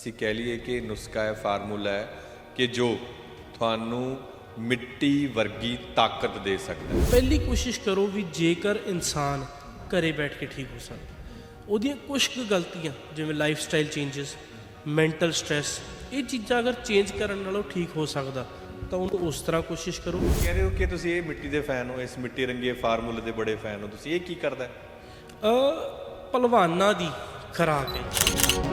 ਅਸੀਂ ਕਹਿ ਲਈਏ ਕਿ ਨੁਸਖਾ ਹੈ ਫਾਰਮੂਲਾ ਹੈ ਕਿ ਜੋ ਤੁਹਾਨੂੰ ਮਿੱਟੀ ਵਰਗੀ ਤਾਕਤ ਦੇ ਸਕਦਾ ਹੈ। ਪਹਿਲੀ ਕੋਸ਼ਿਸ਼ ਕਰੋ ਵੀ ਜੇਕਰ ਇਨਸਾਨ ਘਰੇ ਬੈਠ ਕੇ ਠੀਕ ਹੋ ਸਕਦਾ ਉਹਦੀਆਂ ਕੁਝ ਕੁ ਗਲਤੀਆਂ ਜਿਵੇਂ life style changes mental stress ਇਹ ਚੀਜ਼ਾਂ ਅਗਰ ਚੇਂਜ ਕਰਨ ਨਾਲੋਂ ਠੀਕ ਹੋ ਸਕਦਾ ਤਾਂ ਉਹਨੂੰ ਉਸ ਤਰ੍ਹਾਂ ਕੋਸ਼ਿਸ਼ ਕਰੋ। ਕਹਿ ਰਹੇ ਹੋ ਕਿ ਤੁਸੀਂ ਇਹ ਮਿੱਟੀ ਦੇ ਫੈਨ ਹੋ ਇਸ ਮਿੱਟੀ ਰੰਗੇ ਫਾਰਮੂਲੇ ਦੇ ਬੜੇ ਫੈਨ ਹੋ ਤੁਸੀਂ ਇਹ ਕੀ ਕਰਦਾ ਅ ਪਹਿਲਵਾਨਾਂ ਦੀ ਖੁਰਾਕ ਹੈ।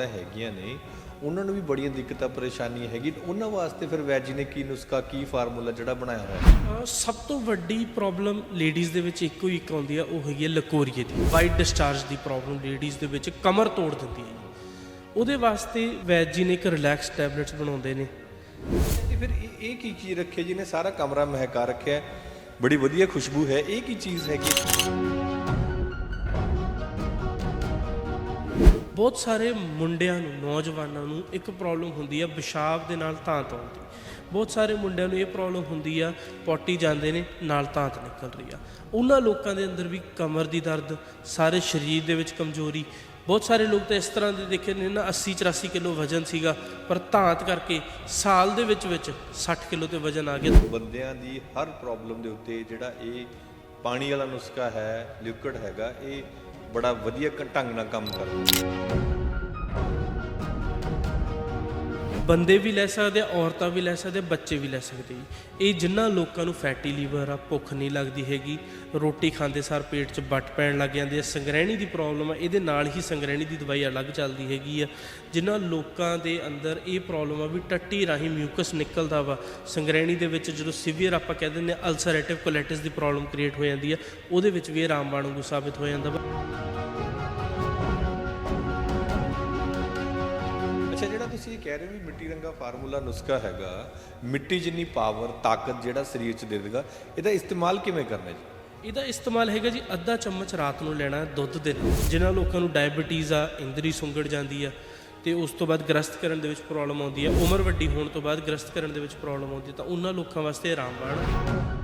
ਔਰਤਾਂ ਹੈਗੀਆਂ ਨੇ ਉਹਨਾਂ ਨੂੰ ਵੀ ਬੜੀਆਂ ਦਿੱਕਤਾਂ ਪਰੇਸ਼ਾਨੀਆਂ ਹੈਗੀ ਉਹਨਾਂ ਵਾਸਤੇ ਫਿਰ ਵੈਜ ਨੇ ਕੀ ਨੁਸਖਾ ਕੀ ਫਾਰਮੂਲਾ ਜਿਹੜਾ ਬਣਾਇਆ ਹੋਇਆ? ਹੈ ਸਭ ਤੋਂ ਵੱਡੀ ਪ੍ਰੋਬਲਮ ਲੇਡੀਜ਼ ਦੇ ਵਿੱਚ ਇੱਕੋ ਹੀ ਇੱਕ ਆਉਂਦੀ ਆ ਉਹ ਹੈਗੀ ਹੈ ਲਕੋਰੀਏ ਦੀ ਵਾਈਟ ਡਿਸਚਾਰਜ ਦੀ ਪ੍ਰੋਬਲਮ ਲੇਡੀਜ਼ ਦੇ ਵਿੱਚ ਕਮਰ ਤੋੜ ਦਿੰਦੀ ਹੈ ਉਹਦੇ ਵਾਸਤੇ ਵੈਦ ਜੀ ਨੇ ਇੱਕ ਰਿਲੈਕਸ ਟੈਬਲੇਟਸ ਬਣਾਉਂਦੇ ਨੇ। ਤੇ ਫਿਰ ਇਹ ਕੀ ਚੀਜ਼ ਰੱਖੀ ਜਿਹਨੇ ਸਾਰਾ ਕਮਰਾ ਮਹਿਕਾ ਰੱਖਿਆ ਹੈ? ਬੜੀ ਵਧੀਆ ਖੁਸ਼ਬੂ ਹੈ ਇਹ ਕੀ ਚੀਜ਼ ਹੈਗੀ? ਬਹੁਤ ਸਾਰੇ ਮੁੰਡਿਆਂ ਨੂੰ, ਨੌਜਵਾਨਾਂ ਨੂੰ ਇੱਕ ਪ੍ਰੋਬਲਮ ਹੁੰਦੀ ਆ ਪਿਸ਼ਾਬ ਦੇ ਨਾਲ ਧਾਤ ਆਉਣ ਦੀ। ਬਹੁਤ ਸਾਰੇ ਮੁੰਡਿਆਂ ਨੂੰ ਇਹ ਪ੍ਰੋਬਲਮ ਹੁੰਦੀ ਆ, ਪੋਟੀ ਜਾਂਦੇ ਨੇ, ਨਾਲ ਧਾਤ ਨਿਕਲ ਰਹੀ ਆ। ਉਹਨਾਂ ਲੋਕਾਂ ਦੇ ਅੰਦਰ ਵੀ ਕਮਰ ਦੀ ਦਰਦ, ਸਾਰੇ ਸਰੀਰ ਦੇ ਵਿੱਚ ਕਮਜ਼ੋਰੀ। ਬਹੁਤ ਸਾਰੇ ਲੋਕ ਤਾਂ ਇਸ ਤਰ੍ਹਾਂ ਦੇ ਦੇਖੇ ਨੇ ਨਾ 80 84 ਕਿਲੋ ਵਜਨ ਸੀਗਾ, ਪਰ ਧਾਂਤ ਕਰਕੇ ਸਾਲ ਦੇ ਵਿੱਚ ਵਿੱਚ 60 ਕਿਲੋ ਤੇ ਵਜਨ ਆ ਗਿਆ। ਬੰਦਿਆਂ ਦੀ ਹਰ ਪ੍ਰੋਬਲਮ ਦੇ ਉੱਤੇ ਜਿਹੜਾ ਇਹ ਪਾਣੀ ਵਾਲਾ ਨੁਸਖਾ ਹੈ ਲਿਕਵਿਡ ਹੈਗਾ, ਇਹ ਬੜਾ ਵਧੀਆ ਢੰਗ ਨਾਲ ਕੰਮ ਕਰਦਾ। ਬੰਦੇ ਵੀ ਲੈ ਸਕਦੇ ਆ, ਔਰਤਾਂ ਵੀ ਲੈ ਸਕਦੇ ਆ, ਬੱਚੇ ਵੀ ਲੈ ਸਕਦੇ ਜੀ ਇਹ ਜਿਨ੍ਹਾਂ ਲੋਕਾਂ ਨੂੰ ਫੈਟੀ ਲੀਵਰ ਆ, ਭੁੱਖ ਨਹੀਂ ਲੱਗਦੀ ਹੈਗੀ, ਰੋਟੀ ਖਾਂਦੇ ਸਾਰ ਪੇਟ 'ਚ ਵੱਟ ਪੈਣ ਲੱਗ ਜਾਂਦੀ ਹੈ ਸੰਗ੍ਰਹਿਣੀ ਦੀ ਪ੍ਰੋਬਲਮ ਆ, ਇਹਦੇ ਨਾਲ ਹੀ ਸੰਗ੍ਰਹਿਣੀ ਦੀ ਦਵਾਈ ਅਲੱਗ ਚੱਲਦੀ ਹੈਗੀ ਆ। ਜਿਨ੍ਹਾਂ ਲੋਕਾਂ ਦੇ ਅੰਦਰ ਇਹ ਪ੍ਰੋਬਲਮ ਆ ਵੀ ਟੱਟੀ ਰਾਹੀਂ ਮਿਊਕਸ ਨਿਕਲਦਾ ਵਾ, ਸੰਗ੍ਰਹਿਣੀ ਦੇ ਵਿੱਚ ਜਦੋਂ ਸਿਵੀਅਰ ਆਪਾਂ ਕਹਿ ਦਿੰਦੇ ਆ ਅਲਸਰੇਟਿਵ ਕੋਲਾਈਟਿਸ ਦੀ ਪ੍ਰੋਬਲਮ ਕ੍ਰੀਏਟ ਹੋ ਜਾਂਦੀ ਆ, ਉਹਦੇ ਵਿੱਚ ਵੀ ਇਹ ਰਾਮਬਾਣ ਵਾਂਗੂ ਸਾਬਿਤ ਹੋ ਜਾਂਦਾ ਵਾ। ਤੁਸੀਂ ਇਹ ਕਹਿ ਰਹੇ ਹੋ ਵੀ ਮਿੱਟੀ ਰੰਗਾ ਫਾਰਮੂਲਾ ਨੁਸਖਾ ਹੈਗਾ, ਮਿੱਟੀ ਜਿੰਨੀ ਪਾਵਰ, ਤਾਕਤ ਜਿਹੜਾ ਸਰੀਰ 'ਚ ਦੇ ਦੇਗਾ, ਇਹਦਾ ਇਸਤੇਮਾਲ ਕਿਵੇਂ ਕਰਨਾ ਜੀ? ਇਹਦਾ ਇਸਤੇਮਾਲ ਹੈਗਾ ਜੀ ਅੱਧਾ ਚਮਚ ਰਾਤ ਨੂੰ ਲੈਣਾ ਦੁੱਧ ਦੇ ਨਾਲ। ਜਿਨ੍ਹਾਂ ਲੋਕਾਂ ਨੂੰ ਡਾਇਬੀਟੀਜ਼ ਆ, ਇੰਦਰੀ ਸੁੰਗੜ ਜਾਂਦੀ ਆ, ਤੇ ਉਸ ਤੋਂ ਬਾਅਦ ਗ੍ਰਸਤ ਕਰਨ ਦੇ ਵਿੱਚ ਪ੍ਰੋਬਲਮ ਆਉਂਦੀ ਆ। ਉਮਰ ਵੱਡੀ ਹੋਣ ਤੋਂ ਬਾਅਦ ਗ੍ਰਸਤ ਕਰਨ ਦੇ ਵਿੱਚ ਪ੍ਰੋਬਲਮ ਆਉਂਦੀ ਤਾਂ ਉਹਨਾਂ ਲੋਕਾਂ ਵਾਸਤੇ ਆਰਾਮਬਾਣ ਆ।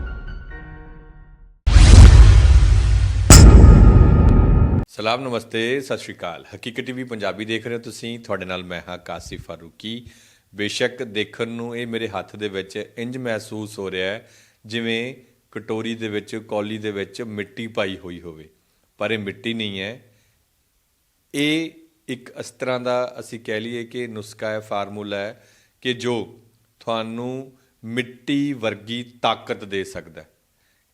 ਸਲਾਮ, ਨਮਸਤੇ, ਸਤਿ ਸ਼੍ਰੀ ਅਕਾਲ। ਹਕੀਕਤ ਟੀਵੀ ਪੰਜਾਬੀ ਦੇਖ ਰਹੇ ਹੋ ਤੁਸੀਂ। ਤੁਹਾਡੇ ਨਾਲ ਮੈਂ ਹਾਂ ਕਾਸਿਫ ਫਾਰੂਕੀ। ਬੇਸ਼ੱਕ ਦੇਖਣ ਨੂੰ ਇਹ ਮੇਰੇ ਹੱਥ ਦੇ ਵਿੱਚ ਇੰਜ ਮਹਿਸੂਸ ਹੋ ਰਿਹਾ ਹੈ ਜਿਵੇਂ ਕਟੋਰੀ ਦੇ ਵਿੱਚ, ਕੌਲੀ ਦੇ ਵਿੱਚ ਮਿੱਟੀ ਪਾਈ ਹੋਈ ਹੋਵੇ। ਪਰ ਇਹ ਮਿੱਟੀ ਨਹੀਂ ਹੈ। ਇਹ ਇੱਕ ਇਸ ਤਰ੍ਹਾਂ ਦਾ ਅਸੀਂ ਕਹਿ ਲਈਏ ਕਿ ਨੁਸਖਾ ਹੈ, ਫਾਰਮੂਲਾ ਹੈ ਕਿ ਜੋ ਤੁਹਾਨੂੰ ਮਿੱਟੀ ਵਰਗੀ ਤਾਕਤ ਦੇ ਸਕਦਾ ਹੈ।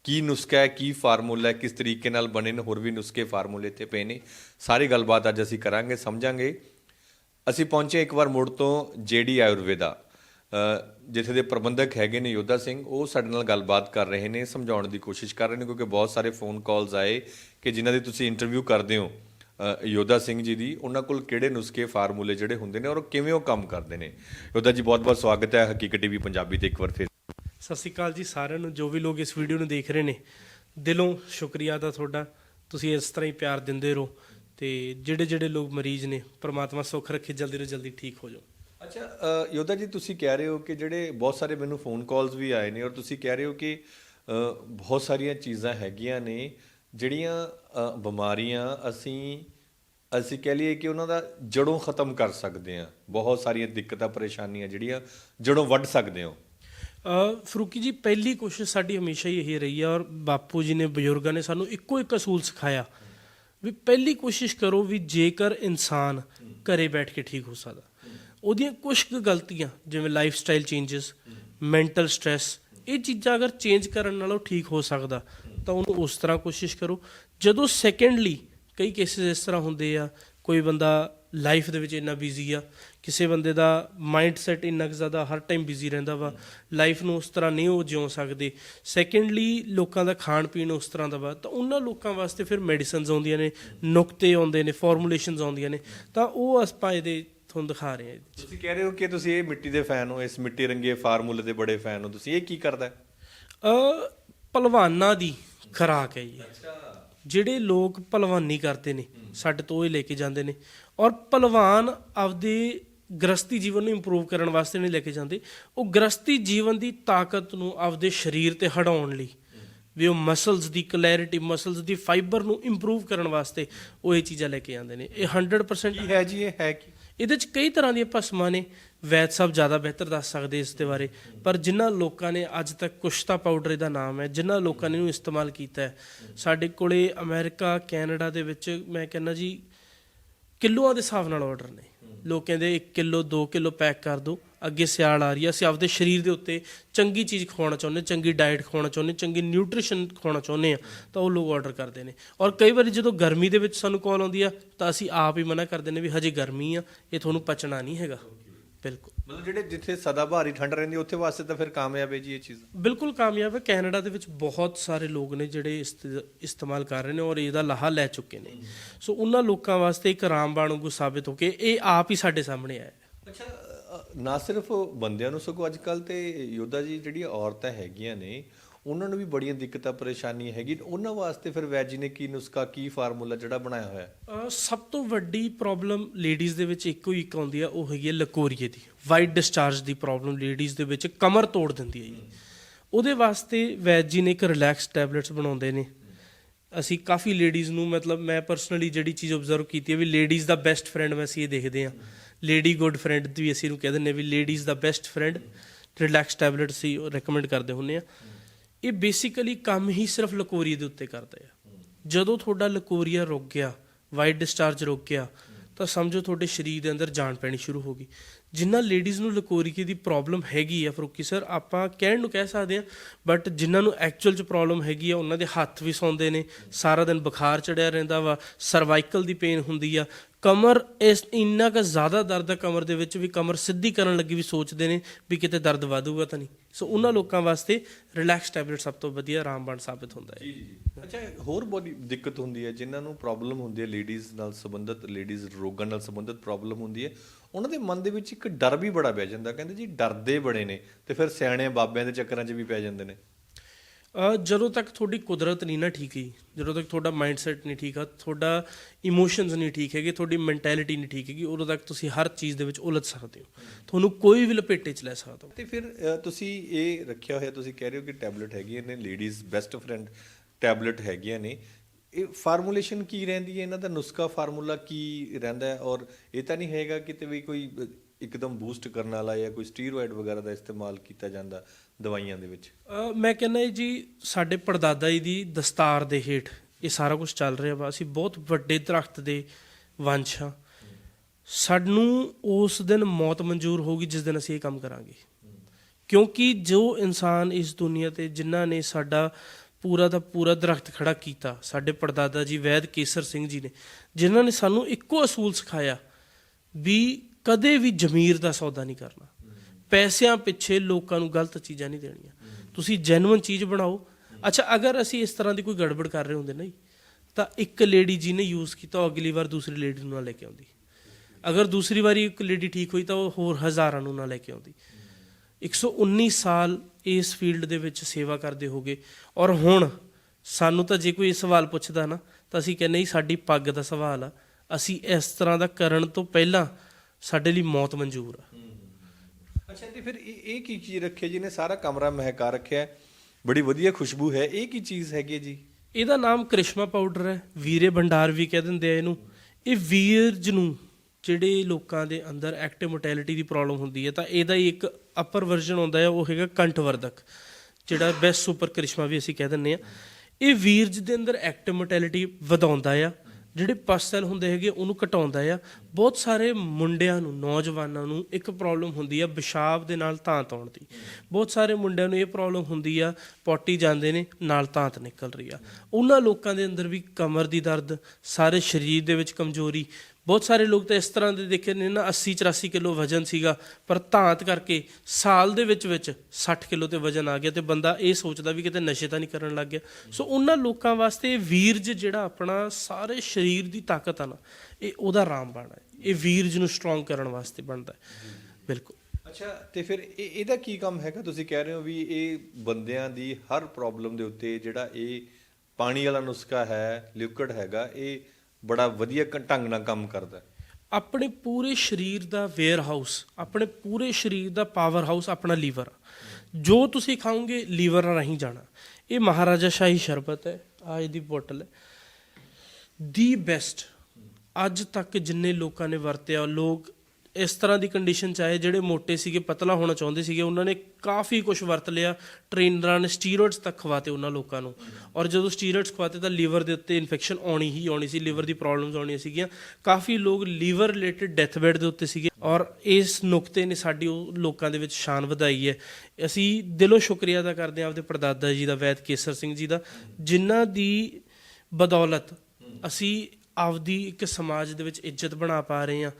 ਕੀ ਨੁਸਖਾ ਹੈ, ਕੀ ਫਾਰਮੂਲਾ ਹੈ, ਕਿਸ ਤਰੀਕੇ ਨਾਲ ਬਣੇ ਨੇ, ਹੋਰ ਵੀ ਨੁਸਖੇ ਫਾਰਮੂਲੇ ਇੱਥੇ ਪਏ ਨੇ। ਸਾਰੀ ਗੱਲਬਾਤ ਅੱਜ ਅਸੀਂ ਕਰਾਂਗੇ, ਸਮਝਾਂਗੇ। ਅਸੀਂ ਪਹੁੰਚੇ ਇੱਕ ਵਾਰ ਮੁੜ ਤੋਂ ਜੇਡੀ ਆਯੁਰਵੇਦਾ। ਜਿੱਥੇ ਦੇ ਪ੍ਰਬੰਧਕ ਹੈਗੇ ਨੇ ਯੋਧਾ ਸਿੰਘ, ਉਹ ਸਾਡੇ ਨਾਲ ਗੱਲਬਾਤ ਕਰ ਰਹੇ ਨੇ, ਸਮਝਾਉਣ ਦੀ ਕੋਸ਼ਿਸ਼ ਕਰ ਰਹੇ ਨੇ, ਕਿਉਂਕਿ ਬਹੁਤ ਸਾਰੇ ਫੋਨ ਕਾਲਸ ਆਏ ਕਿ ਜਿਨ੍ਹਾਂ ਦੀ ਤੁਸੀਂ ਇੰਟਰਵਿਊ ਕਰਦੇ ਹੋ ਯੋਧਾ ਸਿੰਘ ਜੀ ਦੀ, ਉਹਨਾਂ ਕੋਲ ਕਿਹੜੇ ਨੁਸਖੇ ਫਾਰਮੂਲੇ ਜਿਹੜੇ ਹੁੰਦੇ ਨੇ ਔਰ ਉਹ ਕਿਵੇਂ ਉਹ ਕੰਮ ਕਰਦੇ ਨੇ। ਯੋਧਾ ਜੀ, ਬਹੁਤ-ਬਹੁਤ ਸਵਾਗਤ ਹੈ, ਹਕੀਕਤ ਟੀਵੀ ਪੰਜਾਬੀ ਤੇ ਇੱਕ ਵਾਰ ਫਿਰ। ਸਤਿ ਸ਼੍ਰੀ ਅਕਾਲ ਜੀ ਸਾਰਿਆਂ ਨੂੰ, ਜੋ ਵੀ ਲੋਕ ਇਸ ਵੀਡੀਓ ਨੂੰ ਦੇਖ ਰਹੇ ਨੇ, ਦਿਲੋਂ ਸ਼ੁਕਰੀਆ ਦਾ ਤੁਹਾਡਾ। ਤੁਸੀਂ ਇਸ ਤਰ੍ਹਾਂ ਹੀ ਪਿਆਰ ਦਿੰਦੇ ਰਹੋ ਤੇ ਜਿਹੜੇ ਜਿਹੜੇ ਲੋਕ ਮਰੀਜ਼ ਨੇ, ਪ੍ਰਮਾਤਮਾ ਸੁੱਖ ਰੱਖੇ, ਜਲਦੀ ਤੋਂ ਜਲਦੀ ਠੀਕ ਹੋ ਜਾਓ। ਅੱਛਾ ਯੋਧਾ ਜੀ, ਤੁਸੀਂ ਕਹਿ ਰਹੇ ਹੋ ਕਿ ਜਿਹੜੇ ਬਹੁਤ ਸਾਰੇ ਮੈਨੂੰ ਫੋਨ ਕਾਲਸ ਵੀ ਆਏ ਨੇ ਔਰ ਤੁਸੀਂ ਕਹਿ ਰਹੇ ਹੋ ਕਿ ਬਹੁਤ ਸਾਰੀਆਂ ਚੀਜ਼ਾਂ ਹੈਗੀਆਂ ਨੇ, ਜਿਹੜੀਆਂ ਬਿਮਾਰੀਆਂ ਅਸੀਂ ਅਸੀਂ ਕਹਿ ਲਈਏ ਕਿ ਉਹਨਾਂ ਦਾ ਜੜੋਂ ਖਤਮ ਕਰ ਸਕਦੇ ਹਾਂ। ਬਹੁਤ ਸਾਰੀਆਂ ਦਿੱਕਤਾਂ, ਪਰੇਸ਼ਾਨੀਆਂ ਜਿਹੜੀਆਂ ਜੜੋਂ ਵੱਢ ਸਕਦੇ ਹਾਂ। ਫਰੂਕੀ ਜੀ, ਪਹਿਲੀ ਕੋਸ਼ਿਸ਼ ਸਾਡੀ ਹਮੇਸ਼ਾ ਹੀ ਇਹ ਰਹੀ ਹੈ ਔਰ ਬਾਪੂ ਜੀ ਨੇ, ਬਜ਼ੁਰਗਾਂ ਨੇ ਸਾਨੂੰ ਇੱਕੋ ਇੱਕ ਅਸੂਲ ਸਿਖਾਇਆ ਵੀ ਪਹਿਲੀ ਕੋਸ਼ਿਸ਼ ਕਰੋ ਵੀ ਜੇਕਰ ਇਨਸਾਨ ਘਰੇ ਬੈਠ ਕੇ ਠੀਕ ਹੋ ਸਕਦਾ। ਉਹਦੀਆਂ ਕੁਝ ਕੁ ਗਲਤੀਆਂ, ਜਿਵੇਂ life style changes mental stress ਇਹ ਚੀਜ਼ਾਂ ਅਗਰ ਚੇਂਜ ਕਰਨ ਨਾਲੋਂ ਠੀਕ ਹੋ ਸਕਦਾ, ਤਾਂ ਉਹਨੂੰ ਉਸ ਤਰ੍ਹਾਂ ਕੋਸ਼ਿਸ਼ ਕਰੋ। ਜਦੋਂ ਸੈਕੰਡਲੀ ਕਈ ਕੇਸਿਸ ਇਸ ਤਰ੍ਹਾਂ ਹੁੰਦੇ ਆ, ਕੋਈ ਬੰਦਾ ਲਾਈਫ ਦੇ ਵਿੱਚ ਇੰਨਾ ਬਿਜ਼ੀ ਆ ਕਿਸੇ ਬੰਦੇ ਦਾ ਮਾਈਂਡ ਸੈਟ ਇੰਨਾ ਕੁ ਜ਼ਿਆਦਾ ਹਰ ਟਾਈਮ ਬਿਜ਼ੀ ਰਹਿੰਦਾ ਵਾ ਲਾਈਫ ਨੂੰ ਉਸ ਤਰ੍ਹਾਂ ਨਹੀਂ ਉਹ ਜਿਉ ਸਕਦੇ। ਸੈਕੰਡਲੀ ਲੋਕਾਂ ਦਾ ਖਾਣ ਪੀਣ ਉਸ ਤਰ੍ਹਾਂ ਦਾ ਵਾ ਤਾਂ ਉਹਨਾਂ ਲੋਕਾਂ ਵਾਸਤੇ ਫਿਰ ਮੈਡੀਸਿਨਸ ਆਉਂਦੀਆਂ ਨੇ ਨੁਕਤੇ ਆਉਂਦੇ ਨੇ ਫਾਰਮੂਲੇਸ਼ਨਸ ਆਉਂਦੀਆਂ ਨੇ ਤਾਂ ਉਹ ਆਪਾਂ ਇਹਦੇ ਤੁਹਾਨੂੰ ਦਿਖਾ ਰਹੇ ਹਾਂ। ਤੁਸੀਂ ਕਹਿ ਰਹੇ ਹੋ ਕਿ ਤੁਸੀਂ ਇਹ ਮਿੱਟੀ ਦੇ ਫੈਨ ਹੋ ਇਸ ਮਿੱਟੀ ਰੰਗੇ ਫਾਰਮੂਲੇ ਦੇ ਬੜੇ ਫੈਨ ਹੋ ਤੁਸੀਂ ਇਹ ਕੀ ਕਰਦਾ ਹੈ? ਅ ਪਹਿਲਵਾਨਾਂ ਦੀ ਖੁਰਾਕ ਹੈ ਜੀ। ਜਿਹੜੇ ਲੋਕ ਪਹਿਲਵਾਨੀ ਕਰਦੇ ਨੇ ਸਾਡੇ ਤੋਂ ਉਹ ਹੀ ਲੈ ਕੇ ਜਾਂਦੇ ਨੇ ਔਰ ਪਹਿਲਵਾਨ ਆਪਦੇ ਗ੍ਰਸਤੀ ਜੀਵਨ ਨੂੰ ਇੰਪਰੂਵ ਕਰਨ ਵਾਸਤੇ ਨਹੀਂ ਲੈ ਕੇ ਜਾਂਦੇ। ਉਹ ਗ੍ਰਸਤੀ ਜੀਵਨ ਦੀ ਤਾਕਤ ਨੂੰ ਆਪਦੇ ਸਰੀਰ ਤੇ ਹਟਾਉਣ ਲਈ ਵੀ ਉਹ ਮਸਲਸ ਦੀ ਕਲੈਰਿਟੀ ਮਸਲਸ ਦੀ ਫਾਈਬਰ ਨੂੰ ਇੰਪਰੂਵ ਕਰਨ ਵਾਸਤੇ ਉਹ ਇਹ ਚੀਜ਼ਾਂ ਲੈ ਕੇ ਆਉਂਦੇ ਨੇ। ਇਹ 100% ਕੀ ਹੈ ਜੀ ਇਹ ਹੈ ਕੀ? ਇਹਦੇ ਚ ਕਈ ਤਰ੍ਹਾਂ ਦੀਆਂ ਭਸਮਾਂ ਨੇ। ਵੈਦ ਸਾਹਿਬ ਜ਼ਿਆਦਾ ਬਿਹਤਰ ਦੱਸ ਸਕਦੇ ਇਸ ਦੇ ਬਾਰੇ। ਪਰ ਜਿਨ੍ਹਾਂ ਲੋਕਾਂ ਨੇ ਅੱਜ ਤੱਕ ਕੁਸ਼ਤਾ ਪਾਊਡਰ ਇਹਦਾ ਨਾਮ ਹੈ ਜਿਨ੍ਹਾਂ ਲੋਕਾਂ ਨੇ ਇਹਨੂੰ ਇਸਤੇਮਾਲ ਕੀਤਾ ਹੈ ਸਾਡੇ ਕੋਲੇ ਅਮਰੀਕਾ ਕੈਨੇਡਾ ਦੇ ਵਿੱਚ ਮੈਂ ਕਹਿੰਦਾ ਜੀ ਕਿਲੋਆਂ ਦੇ ਹਿਸਾਬ ਨਾਲ ਆਰਡਰ ਨੇ। ਲੋਕ ਕਹਿੰਦੇ 1 ਕਿਲੋ 2 ਕਿਲੋ ਪੈਕ ਕਰ ਦਿਓ ਅੱਗੇ ਸਿਆਲ ਆ ਰਹੀ ਹੈ ਅਸੀਂ ਆਪਦੇ ਸਰੀਰ ਦੇ ਉੱਤੇ ਚੰਗੀ ਚੀਜ਼ ਖਵਾਉਣਾ ਚਾਹੁੰਦੇ ਚੰਗੀ ਡਾਈਟ ਖਵਾਉਣਾ ਚਾਹੁੰਦੇ ਚੰਗੀ ਨਿਊਟ੍ਰੀਸ਼ਨ ਖਵਾਉਣਾ ਚਾਹੁੰਦੇ ਆ ਤਾਂ ਉਹ ਲੋਕ ਆਰਡਰ ਕਰਦੇ ਨੇ। ਔਰ ਕਈ ਵਾਰੀ ਜਦੋਂ ਗਰਮੀ ਦੇ ਵਿੱਚ ਸਾਨੂੰ ਕਾਲ ਆਉਂਦੀ ਆ, ਤਾਂ ਅਸੀਂ ਆਪ ਹੀ ਮਨਾ ਕਰਦੇ ਨੇ ਵੀ ਹਜੇ ਗਰਮੀ ਆ, ਇਹ ਤੁਹਾਨੂੰ ਪਚਣਾ ਨਹੀਂ ਹੈਗਾ। ਬਿਲਕੁਲ। ਮਤਲਬ ਜਿਹੜੇ ਜਿੱਥੇ ਸਦਾ ਭਾਰੀ ਠੰਡ ਰਹਿੰਦੀ ਉੱਥੇ ਵਾਸਤੇ ਤਾਂ ਫਿਰ ਕਾਮਯਾਬ ਹੈ ਜੀ ਇਹ ਚੀਜ਼। ਬਿਲਕੁਲ ਕਾਮਯਾਬ ਹੈ। ਕੈਨੇਡਾ ਦੇ ਵਿੱਚ ਬਹੁਤ ਸਾਰੇ ਲੋਕ ਨੇ ਜਿਹੜੇ ਇਸਤ- ਇਸਤੇਮਾਲ ਕਰ ਰਹੇ ਨੇ ਔਰ ਇਹਦਾ ਲਾਹਾ ਲੈ ਚੁੱਕੇ ਨੇ। ਸੋ ਉਹਨਾਂ ਲੋਕਾਂ ਵਾਸਤੇ ਇੱਕ ਰਾਮਬਾਣ ਵਾਂਗੂ ਸਾਬਿਤ ਹੋ ਕੇ ਇਹ ਆਪ ਹੀ ਸਾਡੇ ਸਾਹਮਣੇ ਆਇਆ। ਅੱਛਾ ਨਾ ਸਿਰਫ ਬੰਦਿਆਂ ਨੂੰ ਸਗੋਂ ਅੱਜ ਕੱਲ ਤੇ ਯੋਧਾ ਜੀ ਜਿਹੜੀਆਂ ਔਰਤਾਂ ਹੈਗੀਆਂ ਨੇ ਉਹਨਾਂ ਨੂੰ ਵੀ ਬੜੀਆਂ ਦਿੱਕਤਾਂ, ਪਰੇਸ਼ਾਨੀਆਂ ਹੈਗੀ ਉਹਨਾਂ ਵਾਸਤੇ ਫਿਰ ਵੈਦ ਜੀ ਨੇ ਕੀ ਨੁਸਖਾ, ਕੀ ਫਾਰਮੂਲਾ ਜਿਹੜਾ ਬਣਾਇਆ ਹੋਇਆ? ਸਭ ਤੋਂ ਵੱਡੀ ਪ੍ਰੋਬਲਮ ਲੇਡੀਜ਼ ਦੇ ਵਿੱਚ ਇੱਕੋ ਹੀ ਇੱਕ ਆਉਂਦੀ ਆ, ਉਹ ਹੈਗੀ ਹੈ ਲਕੋਰੀਏ ਦੀ। ਵਾਈਟ ਡਿਸਚਾਰਜ ਦੀ ਪ੍ਰੋਬਲਮ ਲੇਡੀਜ਼ ਦੇ ਵਿੱਚ, ਕਮਰ ਤੋੜ ਦਿੰਦੀ ਹੈ ਜੀ। ਉਹਦੇ ਵਾਸਤੇ ਵੈਦ ਜੀ ਨੇ ਇੱਕ ਰਿਲੈਕਸ ਟੈਬਲੇਟਸ ਬਣਾਉਂਦੇ ਨੇ। ਅਸੀਂ ਕਾਫੀ ਲੇਡੀਜ਼ ਨੂੰ, ਮਤਲਬ ਮੈਂ ਪਰਸਨਲੀ ਜਿਹੜੀ ਚੀਜ਼ ਆਬਜ਼ਰਵ ਕੀਤੀ ਹੈ ਵੀ ਲੇਡੀਜ਼ ਦਾ ਬੈਸਟ ਫਰੈਂਡ ਮੈਂ ਅਸੀਂ ਇਹ ਦੇਖਦੇ ਹਾਂ ਲੇਡੀ ਗੁੱਡ ਫਰੈਂਡ ਵੀ ਅਸੀਂ ਇਹਨੂੰ ਕਹਿ ਦਿੰਦੇ ਹਾਂ ਵੀ ਲੇਡੀਜ਼ ਦਾ ਬੈਸਟ ਫਰੈਂਡ ਰਿਲੈਕਸ ਟੈਬਲੇਟ ਅਸੀਂ ਰეკਮੈਂਡ ਕਰਦੇ ਹੁੰਨੇ ਆ। ਇਹ ਬੇਸਿਕਲੀ ਕੰਮ ਹੀ ਸਿਰਫ ਲਕੋਰੀਏ ਦੇ ਉੱਤੇ ਕਰਦਾ ਆ। ਜਦੋਂ ਤੁਹਾਡਾ ਲਕੋਰੀਆ ਰੁਕ ਗਿਆ ਵਾਈਟ ਡਿਸਚਾਰਜ ਰੁਕ ਗਿਆ, ਤਾਂ ਸਮਝੋ ਤੁਹਾਡੇ ਸਰੀਰ ਦੇ ਅੰਦਰ ਜਾਨ ਪੈਣੀ ਸ਼ੁਰੂ ਹੋ ਗਈ। ਜਿਨ੍ਹਾਂ ਲੇਡੀਜ਼ ਨੂੰ ਲਕੋਰੀਏ ਦੀ ਪ੍ਰੋਬਲਮ ਹੈਗੀ ਆ, ਫਰੂਕੀ ਸਰ ਆਪਾਂ ਕਹਿਣ ਨੂੰ ਕਹਿ ਸਕਦੇ ਆ ਬਟ ਜਿਨ੍ਹਾਂ ਨੂੰ ਐਕਚੁਅਲ ਚ ਪ੍ਰੋਬਲਮ ਹੈਗੀ ਆ, ਉਹਨਾਂ ਦੇ ਹੱਥ ਵੀ ਸੌਂਦੇ ਨੇ, ਸਾਰਾ ਦਿਨ ਬੁਖਾਰ ਚੜਿਆ ਰਹਿੰਦਾ ਵਾ ਸਰਵਾਈਕਲ ਦੀ ਪੇਨ ਹੁੰਦੀ ਆ ਕਮਰ ਇਸ ਇੰਨਾ ਕੁ ਜ਼ਿਆਦਾ ਦਰਦ ਹੈ ਕਮਰ ਦੇ ਵਿੱਚ ਵੀ ਕਮਰ ਸਿੱਧੀ ਕਰਨ ਲੱਗੀ ਵੀ ਸੋਚਦੇ ਨੇ ਵੀ ਕਿਤੇ ਦਰਦ ਵਧੂਗਾ ਤਾਂ ਨਹੀਂ। ਸੋ ਉਹਨਾਂ ਲੋਕਾਂ ਵਾਸਤੇ ਰਿਲੈਕਸ ਟੈਬਲੇਟ ਸਭ ਤੋਂ ਵਧੀਆ ਰਾਮਬਾਣ ਸਾਬਿਤ ਹੁੰਦਾ ਹੈ। ਜੀ ਜੀ ਅੱਛਾ, ਹੋਰ ਬੜੀ ਦਿੱਕਤ ਹੁੰਦੀ ਹੈ ਜਿਨ੍ਹਾਂ ਨੂੰ ਪ੍ਰੋਬਲਮ ਹੁੰਦੀ ਹੈ ਲੇਡੀਜ਼ ਨਾਲ ਸੰਬੰਧਿਤ ਲੇਡੀਜ਼ ਰੋਗਾਂ ਨਾਲ ਸੰਬੰਧਿਤ ਪ੍ਰੋਬਲਮ ਹੁੰਦੀ ਹੈ। ਉਹਨਾਂ ਦੇ ਮਨ ਦੇ ਵਿੱਚ ਇੱਕ ਡਰ ਵੀ ਬੜਾ ਪੈ ਜਾਂਦਾ, ਕਹਿੰਦੇ ਜੀ ਡਰਦੇ ਬੜੇ ਨੇ ਤੇ ਫਿਰ ਸਿਆਣੇ ਬਾਬਿਆਂ ਦੇ ਚੱਕਰਾਂ 'ਚ ਵੀ ਪੈ ਜਾਂਦੇ ਨੇ। ਜਦੋਂ ਤੱਕ ਤੁਹਾਡੀ ਕੁਦਰਤ ਨਹੀਂ ਨਾ ਠੀਕ ਹੀ ਜਦੋਂ ਤੱਕ ਤੁਹਾਡਾ ਮਾਈਂਡਸੈਟ ਨਹੀਂ ਠੀਕ ਆ ਤੁਹਾਡਾ ਇਮੋਸ਼ਨਸ ਨਹੀਂ ਠੀਕ ਹੈਗੇ ਤੁਹਾਡੀ ਮੈਂਟੈਲਿਟੀ ਨਹੀਂ ਠੀਕ ਹੈਗੀ ਉਦੋਂ ਤੱਕ ਤੁਸੀਂ ਹਰ ਚੀਜ਼ ਦੇ ਵਿੱਚ ਉਲਝ ਸਕਦੇ ਹੋ। ਤੁਹਾਨੂੰ ਕੋਈ ਵੀ ਲਪੇਟੇ 'ਚ ਲੈ ਸਕਦਾ। ਤੇ ਫਿਰ ਤੁਸੀਂ ਇਹ ਰੱਖਿਆ ਹੋਇਆ ਤੁਸੀਂ ਕਹਿ ਰਹੇ ਹੋ ਕਿ ਟੈਬਲੇਟ ਹੈਗੀਆਂ ਨੇ ਲੇਡੀਜ਼ ਬੈਸਟ ਫਰੈਂਡ ਟੈਬਲੇਟ ਹੈਗੀਆਂ ਨੇ। ਇਹ ਫਾਰਮੂਲੇਸ਼ਨ ਕੀ ਰਹਿੰਦੀ ਹੈ? ਇਹਨਾਂ ਦਾ ਨੁਸਖਾ ਫਾਰਮੂਲਾ ਕੀ ਰਹਿੰਦਾ ਹੈ? ਔਰ ਇਹ ਤਾਂ ਨਹੀਂ ਹੈਗਾ ਕਿਤੇ ਵੀ ਕੋਈ ਅ, ਇੱਕਦਮ ਬੂਸਟ ਕਰਨ ਵਾਲਾ ਜਾਂ ਕੋਈ ਸਟੀਰੋਇਡ ਵਗੈਰਾ ਦਾ ਇਸਤੇਮਾਲ ਕੀਤਾ ਜਾਂਦਾ। ਦਵਾਈਆਂ ਦੇ ਵਿੱਚ? ਮੈਂ ਕਹਿੰਦਾ ਜੀ ਸਾਡੇ ਪੜਦਾਦਾ ਜੀ ਦੀ ਦਸਤਾਰ ਦੇ ਹੇਠ ਇਹ ਸਾਰਾ ਕੁਝ ਚੱਲ ਰਿਹਾ ਵਾ। ਅਸੀਂ ਬਹੁਤ ਵੱਡੇ ਦਰਖਤ ਦੇ ਵੰਸ਼ ਹਾਂ। ਸਾਨੂੰ ਉਸ ਦਿਨ ਮੌਤ ਮਨਜ਼ੂਰ ਹੋਗੀ ਜਿਸ ਦਿਨ ਅਸੀਂ ਇਹ ਕੰਮ ਕਰਾਂਗੇ। ਕਿਉਂਕਿ ਜੋ ਇਨਸਾਨ ਇਸ ਦੁਨੀਆ ਤੇ ਜਿਨ੍ਹਾਂ ਨੇ ਸਾਡਾ ਪੂਰਾ ਦਾ ਪੂਰਾ ਦਰਖਤ ਖੜਾ ਕੀਤਾ, ਸਾਡੇ ਪੜਦਾਦਾ ਜੀ ਵੈਦ ਕੇਸਰ ਸਿੰਘ ਜੀ ਨੇ, ਜਿਨ੍ਹਾਂ ਨੇ ਸਾਨੂੰ ਇੱਕੋ ਅਸੂਲ ਸਿਖਾਇਆ ਵੀ ਕਦੇ ਵੀ ਜ਼ਮੀਰ ਦਾ ਸੌਦਾ ਨਹੀਂ ਕਰਨਾ। ਪੈਸਿਆਂ ਪਿੱਛੇ ਲੋਕਾਂ ਨੂੰ ਗਲਤ ਚੀਜ਼ਾਂ ਨਹੀਂ ਦੇਣੀਆਂ। ਤੁਸੀਂ ਜੈਨੂਇਨ ਚੀਜ਼ ਬਣਾਓ। ਅੱਛਾ, ਅਗਰ ਅਸੀਂ ਇਸ ਤਰ੍ਹਾਂ ਦੀ ਕੋਈ ਗੜਬੜ ਕਰ ਰਹੇ ਹੁੰਦੇ ਨਹੀਂ, ਤਾਂ ਇੱਕ ਲੇਡੀ ਜੀ ਨੇ ਯੂਜ਼ ਕੀਤਾ, ਉਹ ਅਗਲੀ ਵਾਰ ਦੂਸਰੀ ਲੇਡੀ ਨੂੰ ਨਾ ਲੈ ਕੇ ਆਉਂਦੀ। ਅਗਰ ਦੂਸਰੀ ਵਾਰੀ ਇੱਕ ਲੇਡੀ ਠੀਕ ਹੋਈ, ਤਾਂ ਉਹ ਹੋਰ ਹਜ਼ਾਰਾਂ ਨੂੰ ਨਾ ਲੈ ਕੇ ਆਉਂਦੀ। 119 ਸਾਲ ਇਸ ਫੀਲਡ ਦੇ ਵਿੱਚ ਸੇਵਾ ਕਰਦੇ ਹੋਗੇ, ਔਰ ਹੁਣ ਸਾਨੂੰ ਤਾਂ ਜੇ ਕੋਈ ਇਹ ਸਵਾਲ ਪੁੱਛਦਾ ਨਾ, ਤਾਂ ਅਸੀਂ ਕਹਿੰਦੇ ਜੀ, ਸਾਡੀ ਪੱਗ ਦਾ ਸਵਾਲ ਆ। ਅਸੀਂ ਇਸ ਤਰ੍ਹਾਂ ਦਾ ਕਰਨ ਤੋਂ ਪਹਿਲਾਂ ਸਾਡੇ ਲਈ ਮੌਤ ਮਨਜ਼ੂਰ ਆ। ਅੱਛਾ ਤੇ ਫਿਰ ਇਹ ਇਹ ਕੀ ਚੀਜ਼ ਰੱਖਿਆ ਜਿਹਨੇ ਸਾਰਾ ਕਮਰਾ ਮਹਿਕਾ ਰੱਖਿਆ ਬੜੀ ਵਧੀਆ ਖੁਸ਼ਬੂ ਹੈ। ਇਹ ਕੀ ਚੀਜ਼ ਹੈਗੀ ਹੈ ਜੀ? ਇਹਦਾ ਨਾਮ ਕ੍ਰਿਸ਼ਮਾ ਪਾਊਡਰ ਹੈ। ਵੀਰੇ ਭੰਡਾਰ ਵੀ ਕਹਿ ਦਿੰਦੇ ਆ ਇਹਨੂੰ। ਇਹ ਵੀਰਜ ਨੂੰ ਜਿਹੜੇ ਲੋਕਾਂ ਦੇ ਅੰਦਰ ਐਕਟਿਵ ਮੋਟੈਲਿਟੀ ਦੀ ਪ੍ਰੋਬਲਮ ਹੁੰਦੀ ਹੈ, ਤਾਂ ਇਹਦਾ ਹੀ ਇੱਕ ਅਪਰ ਵਰਜ਼ਨ ਹੁੰਦਾ ਹੈ। ਉਹ ਹੈਗਾ ਕੰਠਵਰਧਕ, ਜਿਹੜਾ ਬੈਸਟ ਸੁਪਰ ਕ੍ਰਿਸ਼ਮਾ ਵੀ ਅਸੀਂ ਕਹਿ ਦਿੰਦੇ ਆ ਇਹ ਵੀਰਜ ਦੇ ਅੰਦਰ ਐਕਟਿਵ ਮੋਟੈਲਿਟੀ ਵਧਾਉਂਦਾ ਆ। ਜਿਹੜੇ ਪਸਲ ਹੁੰਦੇ ਹੈਗੇ, ਉਹਨੂੰ ਘਟਾਉਂਦਾ ਆ। ਬਹੁਤ ਸਾਰੇ ਮੁੰਡਿਆਂ ਨੂੰ, ਨੌਜਵਾਨਾਂ ਨੂੰ ਇੱਕ ਪ੍ਰੋਬਲਮ ਹੁੰਦੀ ਆ ਪਿਸ਼ਾਬ ਦੇ ਨਾਲ ਤਾਂਤ ਆਉਣ ਦੀ। ਬਹੁਤ ਸਾਰੇ ਮੁੰਡਿਆਂ ਨੂੰ ਇਹ ਪ੍ਰੋਬਲਮ ਹੁੰਦੀ ਆ, ਪੋਟੀ ਜਾਂਦੇ ਨੇ, ਨਾਲ ਧਾਤ ਨਿਕਲ ਰਹੀ ਆ। ਉਹਨਾਂ ਲੋਕਾਂ ਦੇ ਅੰਦਰ ਵੀ ਕਮਰ ਦੀ ਦਰਦ, ਸਾਰੇ ਸਰੀਰ ਦੇ ਵਿੱਚ ਕਮਜ਼ੋਰੀ ਬਹੁਤ ਸਾਰੇ ਲੋਕ ਤਾਂ ਇਸ ਤਰ੍ਹਾਂ ਦੇ ਦੇਖੇ ਨੇ ਨਾ 80 84 ਕਿਲੋ ਵਜਨ ਸੀਗਾ, ਪਰ ਧਾਂਤ ਕਰਕੇ ਸਾਲ ਦੇ ਵਿੱਚ ਵਿੱਚ 60 ਕਿਲੋ ਤੇ ਵਜਨ ਆ ਗਿਆ ਤੇ ਬੰਦਾ ਇਹ ਸੋਚਦਾ ਵੀ ਕਿਤੇ ਨਸ਼ੇ ਤਾਂ ਨਹੀਂ ਕਰਨ ਲੱਗ ਗਿਆ। ਸੋ ਉਹਨਾਂ ਲੋਕਾਂ ਵਾਸਤੇ ਵੀਰਜ ਜਿਹੜਾ ਆਪਣਾ ਸਾਰੇ ਸਰੀਰ ਦੀ ਤਾਕਤ ਆ ਨਾ, ਇਹ ਉਹਦਾ ਰਾਮਬਾਣ ਹੈ। ਇਹ ਵੀਰਜ ਨੂੰ ਸਟਰੋਂਗ ਕਰਨ ਵਾਸਤੇ ਬਣਦਾ ਹੈ। ਬਿਲਕੁਲ। ਅੱਛਾ, ਤੇ ਫਿਰ ਇਹ, ਇਹਦਾ ਕੀ ਕੰਮ ਹੈਗਾ? ਤੁਸੀਂ ਕਹਿ ਰਹੇ ਹੋ ਵੀ ਇਹ ਬੰਦਿਆਂ ਦੀ ਹਰ ਪ੍ਰੋਬਲਮ ਦੇ ਉੱਤੇ ਜਿਹੜਾ ਇਹ ਪਾਣੀ ਵਾਲਾ ਨੁਸਖਾ ਹੈ ਲਿਕਵਿਡ ਹੈਗਾ, ਇਹ ਬੜਾ ਵਧੀਆ ਢੰਗ ਨਾਲ ਕੰਮ ਕਰਦਾ ਆਪਣੇ ਪੂਰੇ ਸਰੀਰ ਦਾ ਵੇਅਰ ਹਾਊਸ ਆਪਣੇ ਪੂਰੇ ਸਰੀਰ ਦਾ ਪਾਵਰ ਹਾਊਸ ਆਪਣਾ ਲੀਵਰ। ਜੋ ਤੁਸੀਂ ਖਾਓਗੇ, ਲੀਵਰ ਰਾਹੀਂ ਜਾਣਾ। ਇਹ ਮਹਾਰਾਜਾ ਸ਼ਾਹੀ ਸ਼ਰਬਤ ਹੈ ਆ ਇਹਦੀ ਬੋਟਲ ਹੈ। The best. ਅੱਜ ਤੱਕ ਜਿੰਨੇ ਲੋਕਾਂ ਨੇ ਵਰਤਿਆ, ਲੋਕ ਇਸ ਤਰ੍ਹਾਂ ਦੀ ਕੰਡੀਸ਼ਨ ਚ ਆਏ ਜਿਹੜੇ ਮੋਟੇ ਸੀਗੇ, ਪਤਲਾ ਹੋਣਾ ਚਾਹੁੰਦੇ ਸੀਗੇ, ਉਹਨਾਂ ਨੇ ਕਾਫੀ ਕੁਝ ਵਰਤ ਲਿਆ ਟ੍ਰੇਨਰਾਂ ਨੇ ਸਟੀਰੋਇਡਸ ਤੱਕ ਖਵਾਤੇ ਉਹਨਾਂ ਲੋਕਾਂ ਨੂੰ। ਔਰ ਜਦੋਂ ਸਟੀਰੋਇਡਸ ਖਵਾਤੇ ਤਾਂ ਲੀਵਰ ਦੇ ਉੱਤੇ ਇਨਫੈਕਸ਼ਨ ਆਉਣੀ ਹੀ ਆਉਣੀ ਸੀ ਲੀਵਰ ਦੀ ਪ੍ਰੋਬਲਮਸ ਆਉਣੀਆਂ ਸੀਗੀਆਂ। ਕਾਫੀ ਲੋਕ ਲੀਵਰ ਰਿਲੇਟਡ ਡੈਥ ਬੈਡ ਦੇ ਉੱਤੇ ਸੀਗੇ ਔਰ ਇਸ ਨੁਕਤੇ ਨੇ ਸਾਡੀ ਉਹ ਲੋਕਾਂ ਦੇ ਵਿੱਚ ਸ਼ਾਨ ਵਧਾਈ ਹੈ। ਅਸੀਂ ਦਿਲੋਂ ਸ਼ੁਕਰੀਆ ਅਦਾ ਕਰਦੇ ਹਾਂ ਆਪਦੇ ਪਰਦਾਦਾ ਜੀ ਦਾ, ਵੈਦ ਕੇਸਰ ਸਿੰਘ ਜੀ ਦਾ, ਜਿਨ੍ਹਾਂ ਦੀ ਬਦੌਲਤ ਅਸੀਂ ਆਪਦੀ ਇੱਕ ਸਮਾਜ ਦੇ ਵਿੱਚ ਇੱਜ਼ਤ ਬਣਾ ਪਾ ਰਹੇ ਹਾਂ।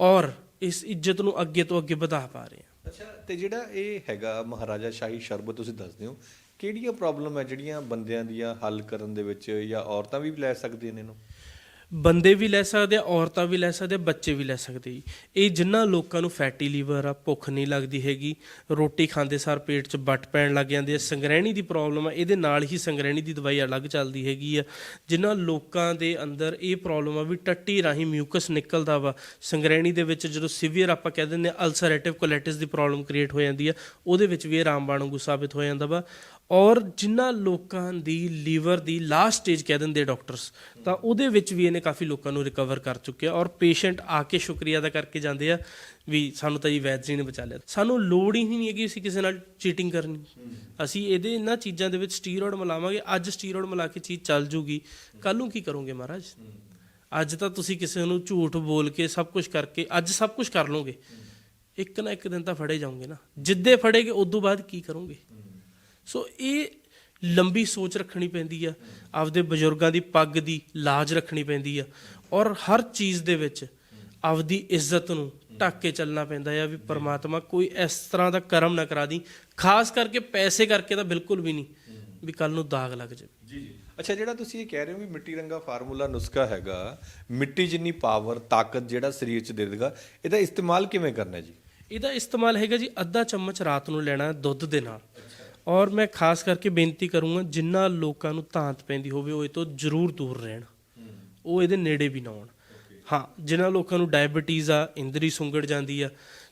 ਔਰ ਇਸ ਇੱਜ਼ਤ ਨੂੰ ਅੱਗੇ ਤੋਂ ਅੱਗੇ ਵਧਾ ਪਾ ਰਹੇ ਹਾਂ। ਅੱਛਾ, ਤੇ ਜਿਹੜਾ ਇਹ ਹੈਗਾ ਮਹਾਰਾਜਾ ਸ਼ਾਹੀ ਸ਼ਰਬਤ, ਤੁਸੀਂ ਦੱਸਦੇ ਹੋ, ਕਿਹੜੀਆਂ ਪ੍ਰੋਬਲਮ ਹੈ ਜਿਹੜੀਆਂ ਬੰਦਿਆਂ ਦੀਆਂ ਹੱਲ ਕਰਨ ਦੇ ਵਿੱਚ ਜਾਂ ਔਰਤਾਂ ਵੀ ਲੈ ਸਕਦੀਆਂ ਨੇ ਇਹਨੂੰ? ਬੰਦੇ ਵੀ ਲੈ ਸਕਦੇ ਆ, ਔਰਤਾਂ ਵੀ ਲੈ ਸਕਦੇ ਆ, ਬੱਚੇ ਵੀ ਲੈ ਸਕਦੇ ਜੀ। ਇਹ ਜਿਨ੍ਹਾਂ ਲੋਕਾਂ ਨੂੰ ਫੈਟੀ ਲੀਵਰ ਆ, ਭੁੱਖ ਨਹੀਂ ਲੱਗਦੀ ਹੈਗੀ, ਰੋਟੀ ਖਾਂਦੇ ਸਾਰ ਪੇਟ 'ਚ ਵੱਟ ਪੈਣ ਲੱਗ ਜਾਂਦੇ ਆ, ਸੰਗ੍ਰਹਿਣੀ ਦੀ ਪ੍ਰੋਬਲਮ ਆ, ਇਹਦੇ ਨਾਲ ਹੀ ਸੰਗ੍ਰਹਿਣੀ ਦੀ ਦਵਾਈ ਅਲੱਗ ਚੱਲਦੀ ਹੈਗੀ ਆ। ਜਿਨ੍ਹਾਂ ਲੋਕਾਂ ਦੇ ਅੰਦਰ ਇਹ ਪ੍ਰੋਬਲਮ ਆ ਵੀ ਟੱਟੀ ਰਾਹੀਂ ਮਿਊਕਸ ਨਿਕਲਦਾ ਵਾ, ਸੰਗ੍ਰਹਿਣੀ ਦੇ ਵਿੱਚ ਜਦੋਂ ਸੀਵੀਅਰ ਆਪਾਂ ਕਹਿ ਦਿੰਦੇ ਆ, ਅਲਸਰੇਟਿਵ ਕੋਲਾਈਟਿਸ ਦੀ ਪ੍ਰੋਬਲਮ ਕ੍ਰੀਏਟ ਹੋ ਜਾਂਦੀ ਆ, ਉਹਦੇ ਵਿੱਚ ਵੀ ਇਹ ਰਾਮਬਾਣ ਵਾਂਗੂ ਸਾਬਿਤ ਹੋ ਜਾਂਦਾ ਵਾ। ਔਰ ਜਿਨ੍ਹਾਂ ਲੋਕਾਂ ਦੀ ਲੀਵਰ ਦੀ ਲਾਸਟ ਸਟੇਜ ਕਹਿ ਦਿੰਦੇ ਡਾਕਟਰਸ ਤਾਂ ਉਹਦੇ ਵਿੱਚ ਵੀ ਇਹਨੇ ਕਾਫੀ ਲੋਕਾਂ ਨੂੰ ਰਿਕਵਰ ਕਰ ਚੁੱਕਿਆ ਔਰ ਪੇਸ਼ੈਂਟ ਆ ਕੇ ਸ਼ੁਕਰੀਆ ਅਦਾ ਕਰਕੇ ਜਾਂਦੇ ਆ ਵੀ ਸਾਨੂੰ ਤਾਂ ਜੀ ਵੈਦ ਜੀ ਨੇ ਬਚਾ ਲਿਆ। ਸਾਨੂੰ ਲੋੜ ਹੀ ਨਹੀਂ ਹੈਗੀ ਅਸੀਂ ਕਿਸੇ ਨਾਲ ਚੀਟਿੰਗ ਕਰਨੀ। ਅਸੀਂ ਇਹਦੇ ਇਹਨਾਂ ਚੀਜ਼ਾਂ ਦੇ ਵਿੱਚ ਸਟੀਰੋਇਡ ਮਿਲਾਵਾਂਗੇ, ਅੱਜ ਸਟੀਰੋਇਡ ਮਿਲਾ ਕੇ ਚੀਜ਼ ਚੱਲ ਜੂਗੀ। ਕੱਲ ਨੂੰ ਕੀ ਕਰੋਗੇ ਮਹਾਰਾਜ? ਅੱਜ ਤਾਂ ਤੁਸੀਂ ਕਿਸੇ ਨੂੰ ਝੂਠ ਬੋਲ ਕੇ ਸਭ ਕੁਝ ਕਰਕੇ ਅੱਜ ਸਭ ਕੁਝ ਕਰ ਲਓਗੇ। ਇੱਕ ਨਾ ਇੱਕ ਦਿਨ ਤਾਂ ਫੜੇ ਜਾਓਗੇ ਨਾ। ਜਿੱਦੇ ਫੜੇਗੇ ਤੋਂ ਬਾਅਦ ਕੀ ਕਰੋਗੇ? ਸੋ ਇਹ ਲੰਬੀ ਸੋਚ ਰੱਖਣੀ ਪੈਂਦੀ ਆ ਆਪਦੇ ਬਜ਼ੁਰਗਾਂ ਦੀ ਪੱਗ ਦੀ ਲਾਜ ਰੱਖਣੀ ਪੈਂਦੀ ਆ ਔਰ ਹਰ ਚੀਜ਼ ਦੇ ਵਿੱਚ ਆਪਦੀ ਇੱਜ਼ਤ ਨੂੰ ਢੱਕ ਕੇ ਚੱਲਣਾ ਪੈਂਦਾ ਆ ਵੀ ਪਰਮਾਤਮਾ ਕੋਈ ਇਸ ਤਰ੍ਹਾਂ ਦਾ ਕਰਮ ਨਾ ਕਰਾ ਦੀ ਖਾਸ ਕਰਕੇ ਪੈਸੇ ਕਰਕੇ ਤਾਂ ਬਿਲਕੁਲ ਵੀ ਨਹੀਂ ਵੀ ਕੱਲ ਨੂੰ ਦਾਗ ਲੱਗ ਜਾਵੇ। ਜੀ ਜੀ। ਅੱਛਾ ਜਿਹੜਾ ਤੁਸੀਂ ਇਹ ਕਹਿ ਰਹੇ ਹੋ ਵੀ ਮਿੱਟੀ ਰੰਗਾ ਫਾਰਮੂਲਾ ਨੁਸਖਾ ਹੈਗਾ ਮਿੱਟੀ ਜਿੰਨੀ ਪਾਵਰ ਤਾਕਤ ਜਿਹੜਾ ਸਰੀਰ 'ਚ ਦੇ ਦੇਗਾ ਇਹਦਾ ਇਸਤੇਮਾਲ ਕਿਵੇਂ ਕਰਨਾ ਜੀ? ਇਹਦਾ ਇਸਤੇਮਾਲ ਹੈਗਾ ਜੀ ਅੱਧਾ ਚਮਚ ਰਾਤ ਨੂੰ ਲੈਣਾ ਦੁੱਧ ਦੇ ਨਾਲ। ਔਰ ਮੈਂ ਖਾਸ ਕਰਕੇ ਬੇਨਤੀ ਕਰੂੰਗਾ ਜਿਨ੍ਹਾਂ ਲੋਕਾਂ ਨੂੰ ਧਾਂਤ ਪੈਂਦੀ ਹੋਵੇ ਉਹ ਇਹ ਤੋਂ ਜ਼ਰੂਰ ਦੂਰ ਰਹਿਣ। ਉਹ ਇਹਦੇ ਨੇੜੇ ਵੀ ਨਾ ਆਉਣ ਹਾਂ ਜਿਨ੍ਹਾਂ ਲੋਕਾਂ ਨੂੰ ਡਾਇਬੀਟੀਜ਼ ਆ ਇੰਦਰੀ ਸੁੰਗੜ ਜਾਂਦੀ ਆ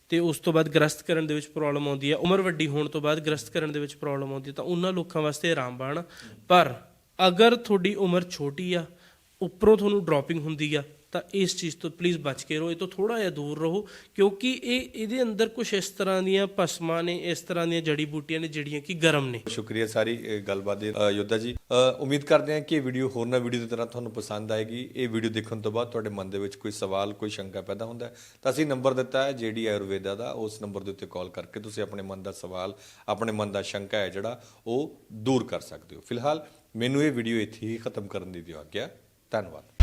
ਤੇ ਉਸ ਤੋਂ ਬਾਅਦ ਗ੍ਰਸਤ ਕਰਨ ਦੇ ਵਿੱਚ ਪ੍ਰੋਬਲਮ ਆਉਂਦੀ ਆ ਉਮਰ ਵੱਡੀ ਹੋਣ ਤੋਂ ਬਾਅਦ ਗ੍ਰਸਤ ਕਰਨ ਦੇ ਵਿੱਚ ਪ੍ਰੋਬਲਮ ਆਉਂਦੀ ਤਾਂ ਉਹਨਾਂ ਲੋਕਾਂ ਵਾਸਤੇ ਆਰਾਮਬਾਣ ਆ। ਪਰ ਅਗਰ ਤੁਹਾਡੀ ਉਮਰ ਛੋਟੀ ਆ ਉੱਪਰੋਂ ਤੁਹਾਨੂੰ ਡ੍ਰੌਪਿੰਗ ਹੁੰਦੀ ਆ ਤਾਂ ਇਸ ਚੀਜ਼ ਤੋਂ ਪਲੀਜ਼ ਬਚ ਕੇ ਰਹੋ ਇਹ ਤੋਂ ਥੋੜਾ ਜਿਹਾ ਦੂਰ ਰਹੋ ਕਿਉਂਕਿ ਇਹ ਇਹਦੇ ਅੰਦਰ ਕੁਝ ਇਸ ਤਰ੍ਹਾਂ ਦੀਆਂ ਭਸਮਾਂ ਨੇ ਇਸ ਤਰ੍ਹਾਂ ਦੀਆਂ ਜੜੀ ਬੂਟੀਆਂ ਨੇ ਜਿਹੜੀਆਂ ਕਿ ਗਰਮ ਨੇ। ਸ਼ੁਕਰੀਆ ਸਾਰੀ ਅ, ਗੱਲਬਾਤ ਦੇ ਅ, ਯੋਧਾ ਜੀ। ਉਮੀਦ ਕਰਦੇ ਹਾਂ ਕਿ ਇਹ ਵੀਡੀਓ ਹੋਰ ਨਾ ਵੀਡੀਓ ਦੀ ਤਰ੍ਹਾਂ ਤੁਹਾਨੂੰ ਪਸੰਦ ਆਏਗੀ। ਇਹ ਵੀਡੀਓ ਦੇਖਣ ਤੋਂ ਬਾਅਦ ਤੁਹਾਡੇ ਮਨ ਦੇ ਵਿੱਚ ਕੋਈ ਸਵਾਲ ਕੋਈ ਸ਼ੰਕਾ ਪੈਦਾ ਹੁੰਦਾ ਤਾਂ ਅਸੀਂ ਨੰਬਰ ਦਿੱਤਾ ਹੈ ਜਿਹੜੀ ਆਯੁਰਵੇਦਾ ਦਾ ਉਸ ਨੰਬਰ ਦੇ ਉੱਤੇ ਕਾਲ ਕਰਕੇ ਤੁਸੀਂ ਆਪਣੇ ਮਨ ਦਾ ਸਵਾਲ ਆਪਣੇ ਮਨ ਦਾ ਸ਼ੰਕਾ ਹੈ ਜਿਹੜਾ ਉਹ ਦੂਰ ਕਰ ਸਕਦੇ ਹੋ। ਫਿਲਹਾਲ ਮੈਨੂੰ ਇਹ ਵੀਡੀਓ ਇੱਥੇ ਹੀ ਖਤਮ ਕਰਨ ਦੀ ਦਿਓ ਆਗਿਆ। ਧੰਨਵਾਦ।